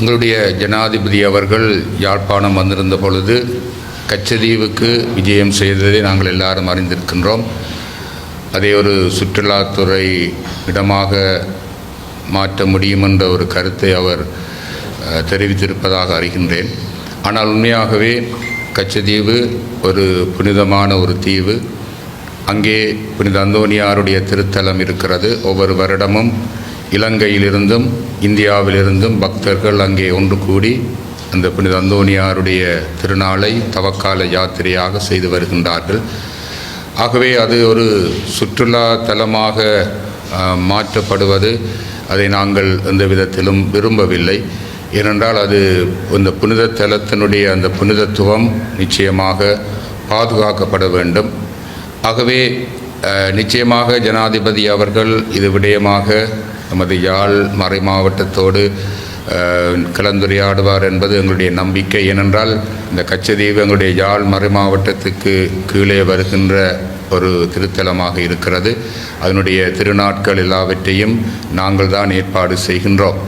எங்களுடைய ஜனாதிபதி அவர்கள் யாழ்ப்பாணம் வந்திருந்த பொழுது கச்சதீவுக்கு விஜயம் செய்ததை நாங்கள் எல்லாரும் அறிந்திருக்கின்றோம். அதை ஒரு சுற்றுலாத்துறை இடமாக மாற்ற முடியும் என்ற ஒரு கருத்தை அவர் தெரிவித்திருப்பதாக அறிகின்றேன். ஆனால் உண்மையாகவே கச்சதீவு ஒரு புனிதமான ஒரு தீவு. அங்கே புனித அந்தோனியாருடைய திருத்தலம் இருக்கிறது. ஒவ்வொரு வருடமும் இலங்கையிலிருந்தும் இந்தியாவிலிருந்தும் பக்தர்கள் அங்கே ஒன்று கூடி அந்த புனித அந்தோனியாருடைய திருநாளை தவக்கால யாத்திரையாக செய்து வருகின்றார்கள். ஆகவே அது ஒரு சுற்றுலா தலமாக மாற்றப்படுவது அதை நாங்கள் எந்த விதத்திலும் விரும்பவில்லை. ஏனென்றால் அது இந்த புனித தலத்தினுடைய அந்த புனிதத்துவம் நிச்சயமாக பாதுகாக்கப்பட வேண்டும். ஆகவே நிச்சயமாக ஜனாதிபதி அவர்கள் இது விடயமாக நமது யாழ் மறை மாவட்டத்தோடு கலந்துரையாடுவார் என்பது எங்களுடைய நம்பிக்கை. ஏனென்றால் இந்த கச்சதீவு எங்களுடைய யாழ் மறை மாவட்டத்துக்கு கீழே வருகின்ற ஒரு திருத்தலமாக இருக்கிறது. அதனுடைய திருநாட்கள் எல்லாவற்றையும் நாங்கள் தான் ஏற்பாடு செய்கின்றோம்.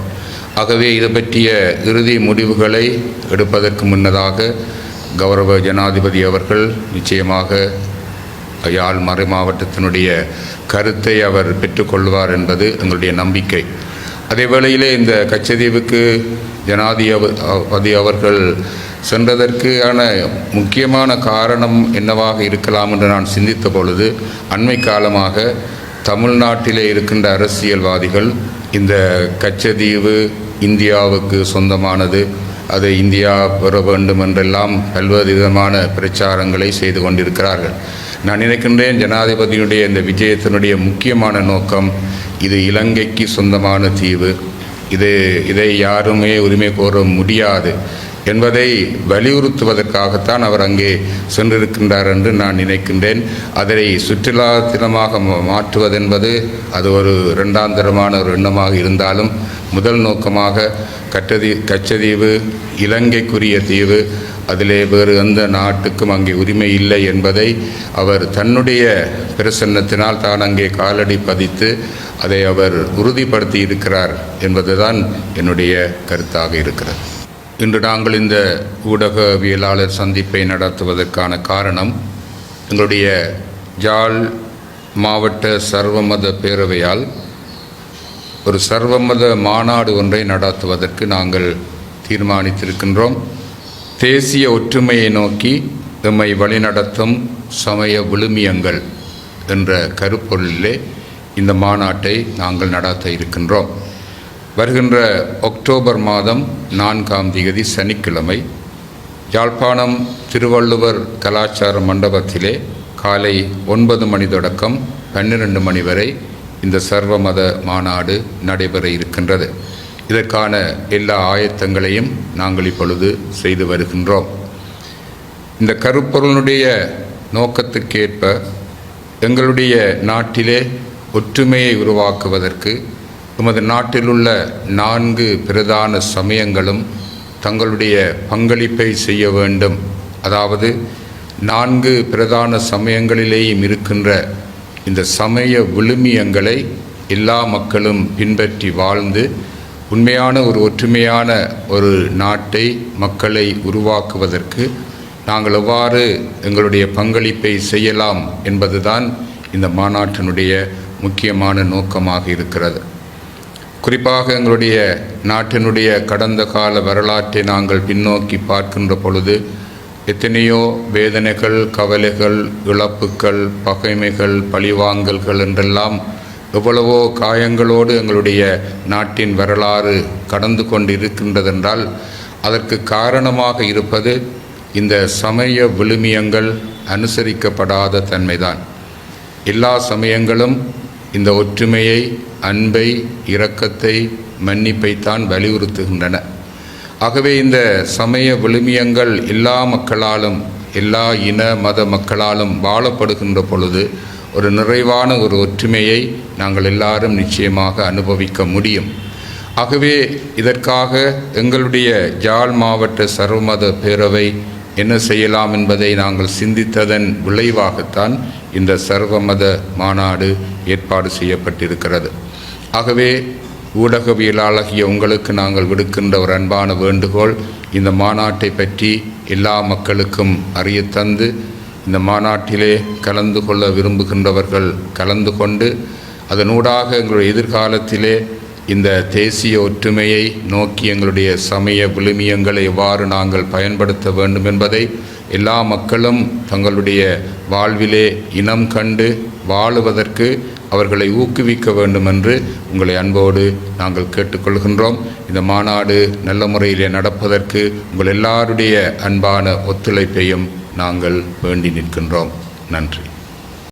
ஆகவே இது பற்றிய இறுதி முடிவுகளை எடுப்பதற்கு முன்னதாக கௌரவ ஜனாதிபதி அவர்கள் நிச்சயமாக யாழ் மறை மாவட்டத்தினுடைய கருத்தை அவர் பெற்றுக்கொள்வார் என்பது எங்களுடைய நம்பிக்கை. அதே வேளையிலே இந்த கச்சதீவுக்கு ஜனாதிபதி அவர்கள் சென்றதற்கான முக்கியமான காரணம் என்னவாக இருக்கலாம் என்று நான் சிந்தித்த பொழுது அண்மை காலமாக தமிழ்நாட்டிலே இருக்கின்ற அரசியல்வாதிகள் இந்த கச்சதீவு இந்தியாவுக்கு சொந்தமானது அதை இந்தியா பெற வேண்டும் என்றெல்லாம் பல்வேறு விதமான பிரச்சாரங்களை செய்து கொண்டிருக்கிறார்கள். நான் நினைக்கின்றேன் ஜனாதிபதியுடைய இந்த விஜயத்தினுடைய முக்கியமான நோக்கம் இது இலங்கைக்கு சொந்தமான தீவு. இது இதை யாருமே உரிமை கோர முடியாது. என்பதை வலியுறுத்துவதற்காகத்தான் அவர் அங்கே சென்றிருக்கின்றார் என்று நான் நினைக்கின்றேன். அதை சுற்றுலா தினமாக மா- மாற்றுவதென்பது அது ஒரு இரண்டாந்தரமான ஒரு எண்ணமாக இருந்தாலும் முதல் நோக்கமாக கட்டதி கச்சதீவு இலங்கைக்குரிய தீவு அதிலே வேறு எந்த நாட்டுக்கும் அங்கே உரிமை இல்லை என்பதை அவர் தன்னுடைய பிரசன்னத்தினால் தான் அங்கே காலடி பதித்து அதை அவர் உறுதிப்படுத்தி இருக்கிறார் என்பதுதான் என்னுடைய கருத்தாக இருக்கிறது. இன்று நாங்கள் இந்த ஊடகவியலாளர் சந்திப்பை நடத்துவதற்கான காரணம் எங்களுடைய ஜாழ் மாவட்ட சர்வமத பேரவையால் ஒரு சர்வமத மாநாடு ஒன்றை நடத்துவதற்கு நாங்கள் தீர்மானித்திருக்கின்றோம். தேசிய ஒற்றுமையை நோக்கி எம்மை வழிநடத்தும் சமய விழுமியங்கள் என்ற கருப்பொருளிலே இந்த மாநாட்டை நாங்கள் நடத்த இருக்கின்றோம். வருகின்ற அக்டோபர் மாதம் நான்காம் தேதி சனிக்கிழமை யாழ்ப்பாணம் திருவள்ளுவர் கலாச்சார மண்டபத்திலே காலை ஒன்பது மணி தொடக்கம் பன்னிரண்டு மணி வரை இந்த சர்வமத மாநாடு நடைபெற இருக்கின்றது. இதற்கான எல்லா ஆயத்தங்களையும் நாங்கள் இப்பொழுது செய்து வருகின்றோம். இந்த கருப்பொருளுடைய நோக்கத்துக்கேற்ப எங்களுடைய நாட்டிலே ஒற்றுமையை உருவாக்குவதற்கு எமது நாட்டிலுள்ள நான்கு பிரதான சமயங்களும் தங்களுடைய பங்களிப்பை செய்ய வேண்டும். அதாவது நான்கு பிரதான சமயங்களிலேயும் இருக்கின்ற இந்த சமய விழுமியங்களை எல்லா மக்களும் பின்பற்றி வாழ்ந்து உண்மையான ஒரு ஒற்றுமையான ஒரு நாட்டை மக்களை உருவாக்குவதற்கு நாங்கள் எவ்வாறு எங்களுடைய பங்களிப்பை செய்யலாம் என்பதுதான் இந்த மாநாட்டினுடைய முக்கியமான நோக்கமாக இருக்கிறது. குறிப்பாக எங்களுடைய நாட்டினுடைய கடந்த கால வரலாற்றை நாங்கள் பின்னோக்கி பார்க்கின்ற பொழுது எத்தனையோ வேதனைகள் கவலைகள் இழப்புக்கள் பகைமைகள் பழிவாங்கல்கள் என்றெல்லாம் எவ்வளவோ காயங்களோடு எங்களுடைய நாட்டின் வரலாறு கடந்து கொண்டு இருக்கின்றதென்றால் அதற்கு காரணமாக இருப்பது இந்த சமய விழுமியங்கள் அனுசரிக்கப்படாத தன்மைதான். எல்லா சமயங்களும் இந்த ஒற்றுமையை அன்பை இரக்கத்தை மன்னிப்பைத்தான் வலியுறுத்துகின்றன. ஆகவே இந்த சமய விழுமியங்கள் எல்லா மக்களாலும் எல்லா இன மத மக்களாலும் வாழப்படுகின்ற பொழுது ஒரு நிறைவான ஒரு ஒற்றுமையை நாங்கள் எல்லாரும் நிச்சயமாக அனுபவிக்க முடியும். ஆகவே இதற்காக எங்களுடைய ஜாழ் மாவட்ட சர்வமத பேரவை என்ன செய்யலாம் என்பதை நாங்கள் சிந்தித்ததன் விளைவாகத்தான் இந்த சர்வமத மாநாடு ஏற்பாடு செய்யப்பட்டிருக்கிறது. ஆகவே ஊடகவியலாளகிய உங்களுக்கு நாங்கள் விடுக்கின்ற ஒரு அன்பான வேண்டுகோள் இந்த மாநாட்டை பற்றி எல்லா மக்களுக்கும் அறிய தந்து இந்த மாநாட்டிலே கலந்து கொள்ள விரும்புகின்றவர்கள் கலந்து கொண்டு அதனூடாக எங்களுடைய எதிர்காலத்திலே இந்த தேசிய ஒற்றுமையை நோக்கி எங்களுடைய சமய விழுமியங்களை எவ்வாறு நாங்கள் பயன்படுத்த வேண்டும் என்பதை எல்லா மக்களும் தங்களுடைய வாழ்விலே இனம் கண்டு வாழுவதற்கு அவர்களை ஊக்குவிக்க வேண்டும் என்று உங்களை அன்போடு நாங்கள் கேட்டுக்கொள்கின்றோம். இந்த மாநாடு நல்ல முறையிலே நடப்பதற்கு உங்கள் எல்லாருடைய அன்பான ஒத்துழைப்பையும் நாங்கள் வேண்டி நிற்கின்றோம். நன்றி.